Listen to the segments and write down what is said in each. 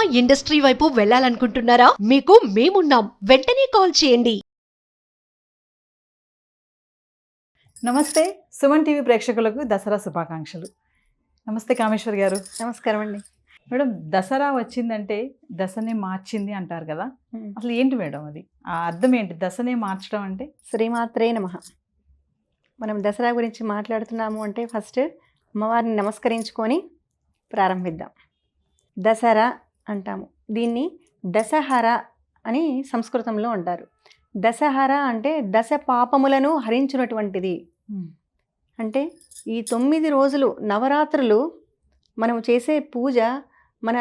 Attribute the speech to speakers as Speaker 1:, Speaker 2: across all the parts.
Speaker 1: Cinema industry వైపు వెళ్ళాలనుకుంటున్నారా? మీకు మేమున్నాం. వెంటనే కాల్ చేయండి.
Speaker 2: నమస్తే. సుమన్ టీవీ ప్రేక్షకులకు దసరా శుభాకాంక్షలు. నమస్తే కామేశ్వర్ గారు.
Speaker 3: నమస్కారం అండి.
Speaker 2: మేడం దసరా వచ్చిందంటే దశనే మార్చింది అంటారు కదా? అసలు ఏంటి మేడం అది? ఆ అర్థం ఏంటి? దశనే మార్చడం అంటే?
Speaker 3: శ్రీమాత్రే నమ. మనం దసరా గురించి మాట్లాడుతున్నాము అంటే ఫస్ట్ అమ్మవారిని నమస్కరించుకొని ప్రారంభిద్దాం. దసరా అంటాము. దీన్ని దశహర అని సంస్కృతంలో అంటారు. దశహర అంటే దశ పాపములను హరించినటువంటిది. అంటే ఈ తొమ్మిది రోజులు నవరాత్రులు మనం చేసే పూజ మన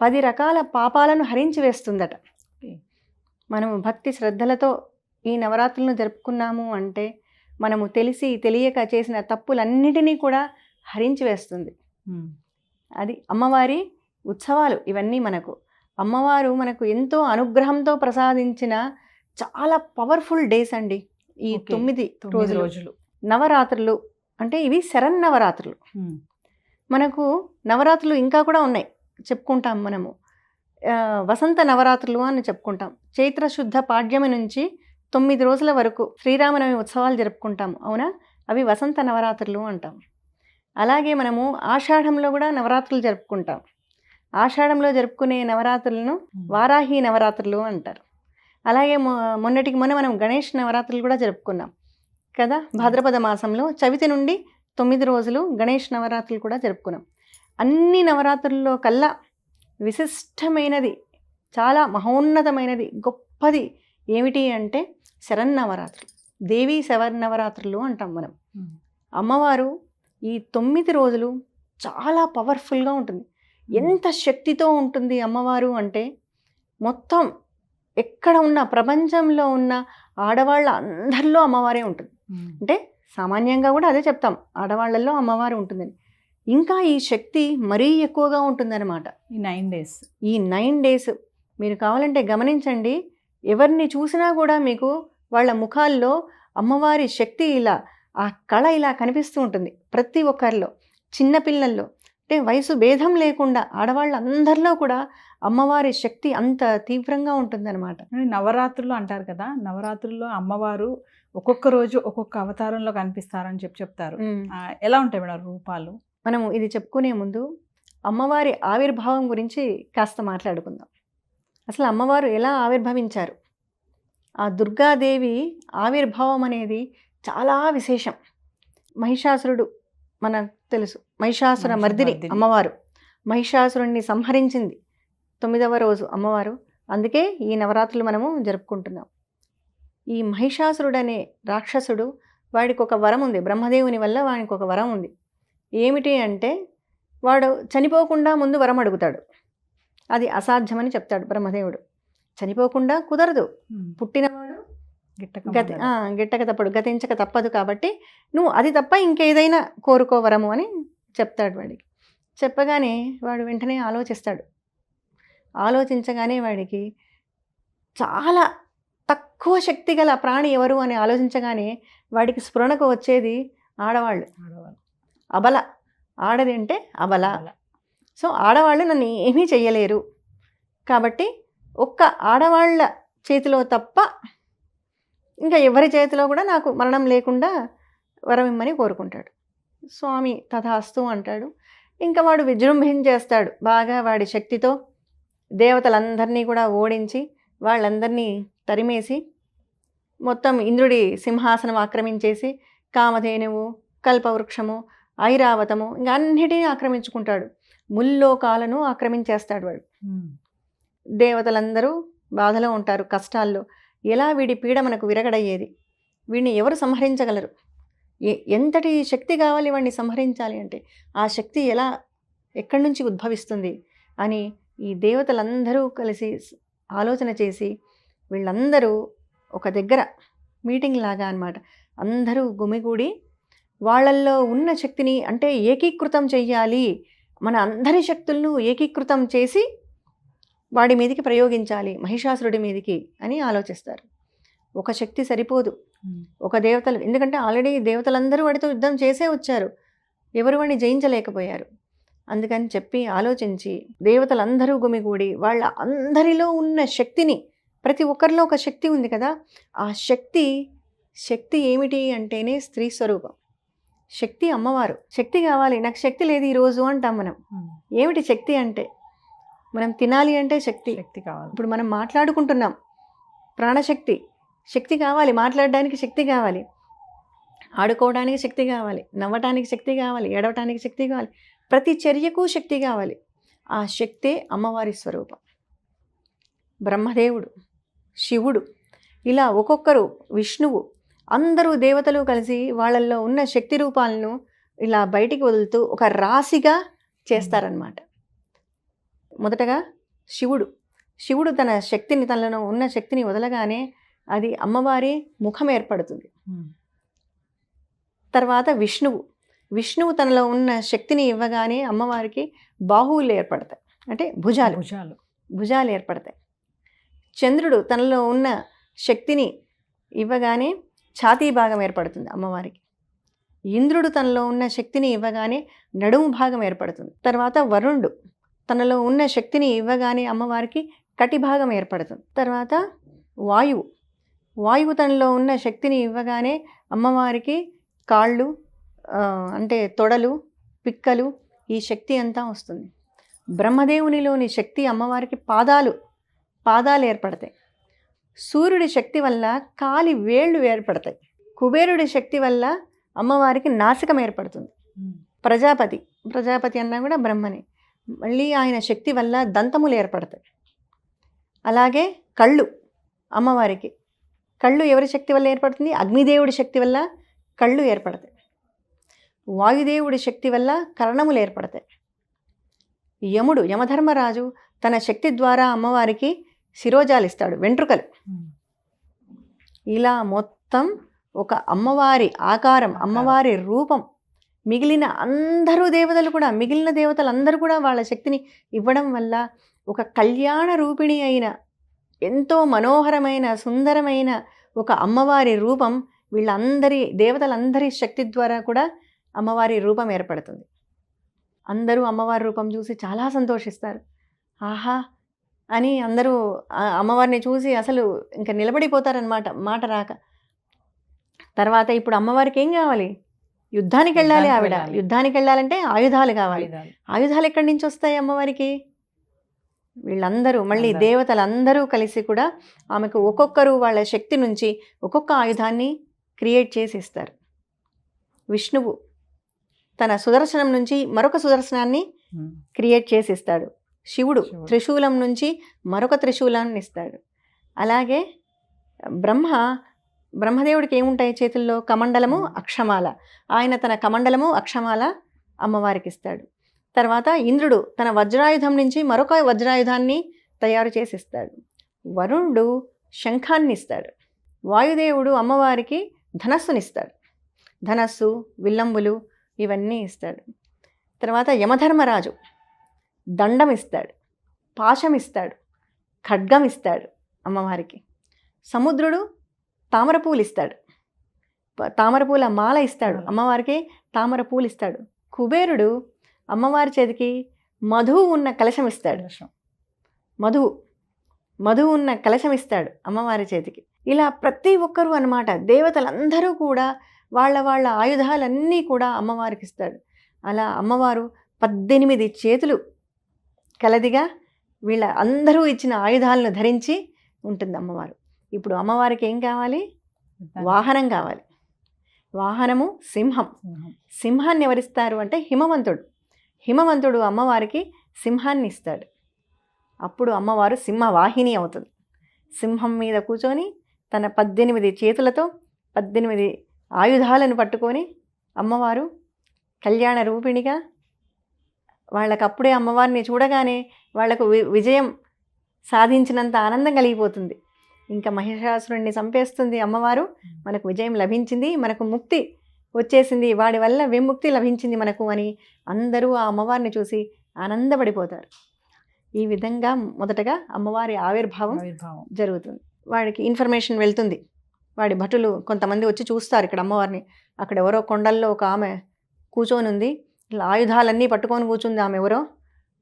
Speaker 3: పది రకాల పాపాలను హరించి వేస్తుందట. మనం భక్తి శ్రద్ధలతో ఈ నవరాత్రులను జరుపుకున్నాము అంటే మనము తెలిసి తెలియక చేసిన తప్పులన్నిటినీ కూడా హరించి వేస్తుంది. అది అమ్మవారి ఉత్సవాలు ఇవన్నీ మనకు. అమ్మవారు మనకు ఎంతో అనుగ్రహంతో ప్రసాదించిన చాలా పవర్ఫుల్ డేస్ అండి. ఈ. తొమ్మిది
Speaker 2: తొమ్మిది
Speaker 3: రోజులు.
Speaker 2: రోజులు.
Speaker 3: నవరాత్రులు అంటే ఇవి శరన్నవరాత్రులు. మనకు నవరాత్రులు ఇంకా కూడా ఉన్నాయి. చెప్పుకుంటాం మనము. వసంత నవరాత్రులు అని చెప్పుకుంటాం. చైత్ర శుద్ధ పాడ్యమి నుంచి తొమ్మిది రోజుల వరకు శ్రీరామనవమి ఉత్సవాలు జరుపుకుంటాము అవునా? అవి వసంత నవరాత్రులు అంటాం. అలాగే మనము ఆషాఢంలో కూడా నవరాత్రులు జరుపుకుంటాం. ఆషాఢంలో జరుపుకునే నవరాత్రులను వారాహి నవరాత్రులు అంటారు. అలాగే మొ- మొన్నటికి మొన్న మనం గణేష్ నవరాత్రులు కూడా జరుపుకున్నాం కదా? భాద్రపద మాసంలో చవితి నుండి తొమ్మిది రోజులు గణేష్ నవరాత్రులు కూడా జరుపుకున్నాం. అన్ని నవరాత్రుల్లో కల్లా విశిష్టమైనది చాలా మహోన్నతమైనది గొప్పది ఏమిటి అంటే శరన్నవరాత్రులు దేవీ శరన్నవరాత్రులు అంటాం మనం. అమ్మవారు ఈ తొమ్మిది రోజులు చాలా పవర్ఫుల్గా ఉంటుంది. ఎంత శక్తితో ఉంటుంది అమ్మవారు అంటే మొత్తం ఎక్కడ ఉన్న ప్రపంచంలో ఉన్న ఆడవాళ్ళ అందరిలో అమ్మవారే ఉంటుంది. అంటే సామాన్యంగా కూడా అదే చెప్తాం ఆడవాళ్ళల్లో అమ్మవారు ఉంటుందని. ఇంకా ఈ శక్తి మరీ ఎక్కువగా ఉంటుందన్నమాట.
Speaker 2: ఈ నైన్ డేస్.
Speaker 3: ఈ నైన్ డేస్ మీరు కావాలంటే గమనించండి ఎవరిని చూసినా కూడా మీకు వాళ్ళ ముఖాల్లో అమ్మవారి శక్తి ఇలా ఆ కళ ఇలా కనిపిస్తూ ఉంటుంది ప్రతి ఒక్కరిలో చిన్నపిల్లల్లో అంటే వయసు భేదం లేకుండా ఆడవాళ్ళందరిలో కూడా అమ్మవారి శక్తి అంత తీవ్రంగా ఉంటుందన్నమాట.
Speaker 2: నవరాత్రులు అంటారు కదా నవరాత్రుల్లో అమ్మవారు ఒక్కొక్క రోజు ఒక్కొక్క అవతారంలో కనిపిస్తారని చెప్పి చెప్తారు. ఎలా ఉంటాయి మేడం రూపాలు?
Speaker 3: మనము ఇది చెప్పుకునే ముందు అమ్మవారి ఆవిర్భావం గురించి కాస్త మాట్లాడుకుందాం. అసలు అమ్మవారు ఎలా ఆవిర్భవించారు? ఆ దుర్గాదేవి ఆవిర్భావం అనేది చాలా విశేషం. మహిషాసురుడు మనకు తెలుసు. మహిషాసుర మర్దిని. అమ్మవారు. మహిషాసురుణ్ణి సంహరించింది తొమ్మిదవ రోజు అమ్మవారు. అందుకే ఈ నవరాత్రులు మనము జరుపుకుంటున్నాం. ఈ మహిషాసురుడు అనే రాక్షసుడు వాడికి ఒక వరం ఉంది. బ్రహ్మదేవుని వల్ల వానికి ఒక వరం ఉంది. ఏమిటి అంటే వాడు చనిపోకుండా ముందు వరం అడుగుతాడు. అది అసాధ్యమని చెప్తాడు బ్రహ్మదేవుడు. చనిపోకుండా కుదరదు. పుట్టినవాడు గతి గిట్టక తప్పడు గతించక తప్పదు కాబట్టి నువ్వు అది తప్ప ఇంకేదైనా కోరుకో వరము అని చెప్తాడు వాడికి. చెప్పగానే వాడు వెంటనే ఆలోచిస్తాడు. ఆలోచించగానే వాడికి చాలా తక్కువ శక్తి గల ప్రాణి ఎవరు అని ఆలోచించగానే వాడికి స్ఫురణకు వచ్చేది ఆడవాళ్ళు.
Speaker 2: ఆడవాళ్ళు.
Speaker 3: అబల. ఆడది అంటే అబల. సో ఆడవాళ్ళు నన్ను ఏమీ చెయ్యలేరు. కాబట్టి ఒక్క ఆడవాళ్ళ చేతిలో తప్ప ఇంకా ఎవరి చేతిలో కూడా నాకు మరణం లేకుండా వరం ఇమ్మని కోరుకుంటాడు. స్వామి తథాస్తు అంటాడు. ఇంకా వాడు విజృంభించేస్తాడు బాగా వాడి శక్తితో దేవతలందరినీ కూడా ఓడించి వాళ్ళందరినీ తరిమేసి మొత్తం ఇంద్రుడి సింహాసనం ఆక్రమించేసి కామధేనువు కల్పవృక్షము ఐరావతము ఇంకా అన్నిటినీ ఆక్రమించుకుంటాడు. ముల్లోకాలను ఆక్రమించేస్తాడు వాడు. దేవతలందరూ బాధలో ఉంటారు కష్టాల్లో. ఎలా వీడి పీడ మనకు విరగడయ్యేది? వీడిని ఎవరు సంహరించగలరు? ఎంతటి శక్తి కావాలి వాడిని సంహరించాలి అంటే ఆ శక్తి ఎలా ఎక్కడి నుంచి ఉద్భవిస్తుంది? అని ఈ దేవతలందరూ కలిసి ఆలోచన చేసి వీళ్ళందరూ ఒక దగ్గర మీటింగ్ లాగా అన్నమాట. అందరూ గుమిగూడి వాళ్ళల్లో ఉన్న శక్తిని అంటే ఏకీకృతం చెయ్యాలి. మన అందరి శక్తులను ఏకీకృతం చేసి వాడి మీదకి ప్రయోగించాలి మహిషాసురుడి మీదకి అని ఆలోచిస్తారు. ఒక శక్తి సరిపోదు. ఒక దేవతలు ఎందుకంటే ఆల్రెడీ దేవతలందరూ వాడితో యుద్ధం చేసే వచ్చారు. ఎవరు వాడిని జయించలేకపోయారు. అందుకని చెప్పి ఆలోచించి దేవతలందరూ గుమిగూడి వాళ్ళ అందరిలో ఉన్న శక్తిని ప్రతి ఒక్కరిలో ఒక శక్తి ఉంది కదా ఆ శక్తి శక్తి ఏమిటి అంటేనే స్త్రీ స్వరూపం. శక్తి అమ్మవారు. శక్తి కావాలి. నాకు శక్తి లేదు ఈరోజు అంటాం మనం. ఏమిటి శక్తి అంటే? మనం తినాలి అంటే శక్తి.
Speaker 2: శక్తి కావాలి.
Speaker 3: ఇప్పుడు మనం మాట్లాడుకుంటున్నాం. ప్రాణశక్తి. శక్తి కావాలి. మాట్లాడడానికి శక్తి కావాలి. ఆడుకోవడానికి శక్తి కావాలి. నవ్వటానికి శక్తి కావాలి. ఏడవటానికి శక్తి కావాలి. ప్రతి చర్యకు శక్తి కావాలి. ఆ శక్తే అమ్మవారి స్వరూపం. బ్రహ్మదేవుడు శివుడు ఇలా ఒక్కొక్కరు విష్ణువు అందరూ దేవతలు కలిసి వాళ్ళల్లో ఉన్న శక్తి రూపాలను ఇలా బయటికి వదులుతూ ఒక రాశిగా చేస్తారనమాట మొదటగా శివుడు. శివుడు తన శక్తిని తనలో ఉన్న శక్తిని వదలగానే అది అమ్మవారి ముఖం ఏర్పడుతుంది.
Speaker 2: ఉమ్.
Speaker 3: తర్వాత విష్ణువు. విష్ణువు తనలో ఉన్న శక్తిని ఇవ్వగానే అమ్మవారికి బాహువులు ఏర్పడతాయి. అంటే భుజాలు.
Speaker 2: భుజాలు.
Speaker 3: భుజాలు ఏర్పడతాయి. చంద్రుడు తనలో ఉన్న శక్తిని ఇవ్వగానే ఛాతీ భాగం ఏర్పడుతుంది అమ్మవారికి. ఇంద్రుడు తనలో ఉన్న శక్తిని ఇవ్వగానే నడుము భాగం ఏర్పడుతుంది. తర్వాత వరుణుడు. తనలో ఉన్న శక్తిని ఇవ్వగానే అమ్మవారికి కటి భాగం ఏర్పడుతుంది. తర్వాత వాయువు. వాయువు తనలో ఉన్న శక్తిని ఇవ్వగానే అమ్మవారికి కాళ్ళు అంటే తొడలు పిక్కలు ఈ శక్తి అంతా వస్తుంది. బ్రహ్మదేవునిలోని శక్తి అమ్మవారికి పాదాలు పాదాలు ఏర్పడతాయి. సూర్యుడి శక్తి వల్ల కాలి వేళ్ళు ఏర్పడతాయి. కుబేరుడి శక్తి వల్ల అమ్మవారికి నాసికం ఏర్పడుతుంది. ప్రజాపతి. ప్రజాపతి అన్నా కూడా బ్రహ్మని. మళ్ళీ ఆయన శక్తి వల్ల దంతములు ఏర్పడతాయి. అలాగే కళ్ళు అమ్మవారికి. కళ్ళు ఎవరి శక్తి వల్ల ఏర్పడుతుంది? అగ్నిదేవుడి శక్తి వల్ల కళ్ళు ఏర్పడతాయి. వాయుదేవుడి శక్తి వల్ల కర్ణములు ఏర్పడతాయి. యముడు యమధర్మరాజు తన శక్తి ద్వారా అమ్మవారికి శిరోజాలు ఇస్తాడు వెంట్రుకలు.
Speaker 2: ఉమ్.
Speaker 3: ఇలా మొత్తం ఒక అమ్మవారి ఆకారం అమ్మవారి రూపం మిగిలిన అందరూ దేవతలు కూడా మిగిలిన దేవతలు అందరూ కూడా వాళ్ళ శక్తిని ఇవ్వడం వల్ల ఒక కళ్యాణ రూపిణి అయిన ఎంతో మనోహరమైన సుందరమైన ఒక అమ్మవారి రూపం వీళ్ళందరి దేవతలందరి శక్తి ద్వారా కూడా అమ్మవారి రూపం ఏర్పడుతుంది. అందరూ అమ్మవారి రూపం చూసి చాలా సంతోషిస్తారు. ఆహా! అని అందరూ అమ్మవారిని చూసి అసలు ఇంకా నిలబడిపోతారనమాట మాట రాక. తర్వాత ఇప్పుడు అమ్మవారికి ఏం కావాలి? యుద్ధానికి వెళ్ళాలి ఆవిడ. యుద్ధానికి వెళ్ళాలంటే ఆయుధాలు కావాలి
Speaker 2: ఆయుధాలు.
Speaker 3: ఎక్కడి నుంచి వస్తాయి అమ్మవారికి వీళ్ళందరూ మళ్ళీ. దేవతలందరూ కలిసి కూడా ఆమెకు ఒక్కొక్కరు వాళ్ళ శక్తి నుంచి ఒక్కొక్క ఆయుధాన్ని క్రియేట్ చేసి ఇస్తారు విష్ణువు తన సుదర్శనం నుంచి మరొక సుదర్శనాన్ని. క్రియేట్ చేసి ఇస్తాడు శివుడు. త్రిశూలం నుంచి మరొక త్రిశూలాన్ని ఇస్తాడు అలాగే బ్రహ్మ బ్రహ్మదేవుడికి ఏముంటాయి చేతుల్లో? కమండలము అక్షమాల. ఆయన తన కమండలము అక్షమాల అమ్మవారికి ఇస్తాడు. తర్వాత ఇంద్రుడు తన వజ్రాయుధం నుంచి మరొక వజ్రాయుధాన్ని తయారు చేసి ఇస్తాడు వరుణుడు శంఖాన్ని ఇస్తాడు వాయుదేవుడు అమ్మవారికి ధనస్సునిస్తాడు. ధనస్సు విల్లంబులు ఇవన్నీ ఇస్తాడు. తర్వాత యమధర్మరాజు దండం ఇస్తాడు పాశం ఇస్తాడు ఖడ్గం ఇస్తాడు అమ్మవారికి. సముద్రుడు తామర పూలు ఇస్తాడు తామర పూల మాల ఇస్తాడు. అమ్మవారికి తామర పూలు ఇస్తాడు కుబేరుడు అమ్మవారి చేతికి మధువు ఉన్న కలశం ఇస్తాడు. మధువు మధువు ఉన్న కలశం ఇస్తాడు అమ్మవారి చేతికి. ఇలా ప్రతి ఒక్కరూ అన్నమాట దేవతలందరూ కూడా వాళ్ళ వాళ్ళ ఆయుధాలన్నీ కూడా అమ్మవారికి ఇస్తాడు. అలా అమ్మవారు పద్దెనిమిది చేతులు కలదిగా వీళ్ళ అందరూ ఇచ్చిన ఆయుధాలను ధరించి ఉంటుంది అమ్మవారు. ఇప్పుడు అమ్మవారికి ఏం కావాలి? వాహనం కావాలి. వాహనము సింహం.
Speaker 2: సింహం.
Speaker 3: సింహాన్ని ఎవరిస్తారు అంటే హిమవంతుడు. హిమవంతుడు అమ్మవారికి సింహాన్ని ఇస్తాడు. అప్పుడు అమ్మవారు సింహవాహిని అవుతుంది. సింహం మీద కూర్చొని తన పద్దెనిమిది చేతులతో పద్దెనిమిది ఆయుధాలను పట్టుకొని అమ్మవారు కళ్యాణ రూపిణిగా వాళ్ళకప్పుడే అమ్మవారిని చూడగానే వాళ్ళకు వి- విజయం సాధించినంత ఆనందం కలిగిపోతుంది. ఇంకా మహిషాసురుణ్ణి చంపేస్తుంది అమ్మవారు. మనకు విజయం లభించింది మనకు ముక్తి వచ్చేసింది వాడి వల్ల విముక్తి లభించింది మనకు అని అందరూ ఆ అమ్మవారిని చూసి ఆనందపడిపోతారు. ఈ విధంగా మొదటగా అమ్మవారి ఆవిర్భావం జరుగుతుంది. వాడికి ఇన్ఫర్మేషన్ వెళ్తుంది. వాడి భటులు కొంతమంది వచ్చి చూస్తారు ఇక్కడ అమ్మవారిని. అక్కడ ఎవరో కొండల్లో ఒక ఆమె కూర్చొని ఉంది. ఇలా ఆయుధాలన్నీ పట్టుకొని కూర్చుంది ఆమె ఎవరో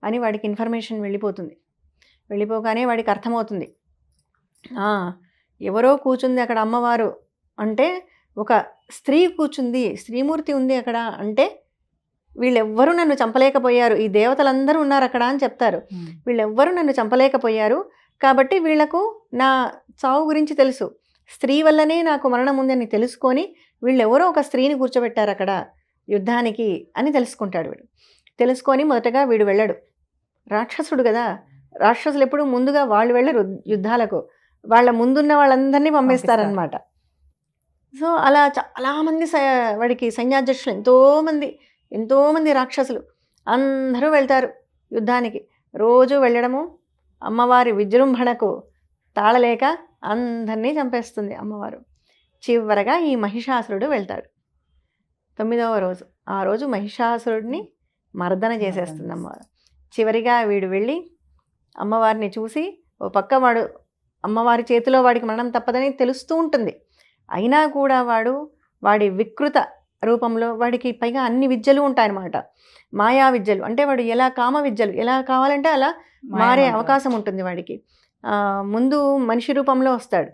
Speaker 3: అని వాడికి ఇన్ఫర్మేషన్ వెళ్ళిపోతుంది. వెళ్ళిపోగానే వాడికి అర్థమవుతుంది. "ఆ, ఎవరో కూర్చుంది అక్కడ అమ్మవారు అంటే ఒక స్త్రీ కూర్చుంది స్త్రీమూర్తి ఉంది అక్కడ అంటే వీళ్ళెవ్వరూ నన్ను చంపలేకపోయారు. ఈ దేవతలందరూ ఉన్నారు అక్కడ అని చెప్తారు. వీళ్ళెవ్వరూ నన్ను చంపలేకపోయారు కాబట్టి వీళ్ళకు నా చావు గురించి తెలుసు. స్త్రీ వల్లనే నాకు మరణం ఉందని తెలుసుకొని వీళ్ళెవరో ఒక స్త్రీని కూర్చోబెట్టారు అక్కడ యుద్ధానికి అని తెలుసుకుంటాడు వీడు. తెలుసుకొని మొదటగా వీడు వెళ్ళడు. రాక్షసుడు కదా! రాక్షసులు ఎప్పుడు ముందుగా వాళ్ళు వెళ్ళరు యుద్ధాలకు. వాళ్ళ ముందున్న వాళ్ళందరినీ పంపిస్తారనమాట సో అలా చాలామంది వాడికి సైన్యాధ్యక్షులు ఎంతోమంది ఎంతోమంది రాక్షసులు అందరూ వెళ్తారు యుద్ధానికి. రోజు వెళ్ళడము అమ్మవారి విజృంభణకు తాళలేక అందరినీ చంపేస్తుంది అమ్మవారు. చివరగా ఈ మహిషాసురుడు వెళ్తాడు. తొమ్మిదవ రోజు ఆ రోజు మహిషాసురుడిని మర్దన చేసేస్తుంది. అమ్మవారు. చివరిగా వీడు వెళ్ళి అమ్మవారిని చూసి ఓ పక్క వాడు అమ్మవారి చేతిలో వాడికి మరణం తప్పదని తెలుస్తూ ఉంటుంది. అయినా కూడా వాడు వాడి వికృత రూపంలో వాడికి పైగా అన్ని విద్యలు ఉంటాయన్నమాట. మాయా విద్యలు అంటే వాడు ఎలా కామ విద్యలు ఎలా కావాలంటే అలా మారే అవకాశం ఉంటుంది వాడికి. ముందు మనిషి రూపంలో వస్తాడు.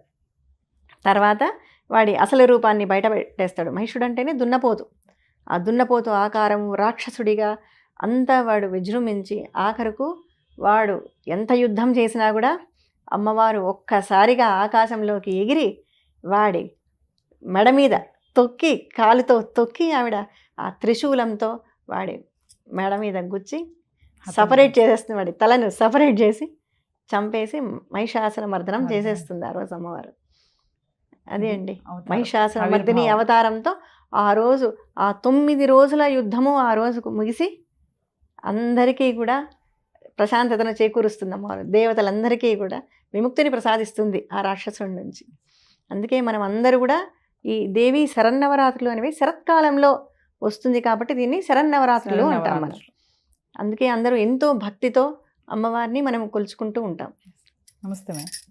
Speaker 3: తర్వాత వాడి అసలు రూపాన్ని బయట పెట్టేస్తాడు. మహిషుడు అంటేనే దున్నపోతు. ఆ దున్నపోతు ఆకారం రాక్షసుడిగా అంతా వాడు విజృంభించి ఆఖరుకు వాడు ఎంత యుద్ధం చేసినా కూడా అమ్మవారు ఒక్కసారిగా ఆకాశంలోకి ఎగిరి వాడి మెడ మీద తొక్కి కాలుతో తొక్కి ఆవిడ ఆ త్రిశూలంతో వాడి మెడ మీద గుచ్చి సపరేట్ చేసేస్తుంది వాడి తలను సపరేట్ చేసి చంపేసి మహిషాసుర మర్దనం. చేసేస్తుంది ఆ రోజు అమ్మవారు అదే అండి. మహిషాసుర మర్దిని. అవతారంతో ఆ రోజు ఆ తొమ్మిది రోజుల యుద్ధము ఆ రోజుకు ముగిసి అందరికీ కూడా ప్రశాంతతను చేకూరుస్తుంది అమ్మవారు దేవతలందరికీ కూడా విముక్తిని ప్రసాదిస్తుంది ఆ రాక్షసుడి నుంచి. అందుకే మనం అందరూ కూడా ఈ దేవి శరన్నవరాత్రులు అనేవి శరత్కాలంలో వస్తుంది కాబట్టి దీన్ని శరన్నవరాత్రులు అంటాం మనం. అందుకే అందరూ ఎంతో భక్తితో అమ్మవారిని మనం కొలుచుకుంటూ ఉంటాం.
Speaker 2: నమస్తే మేడం.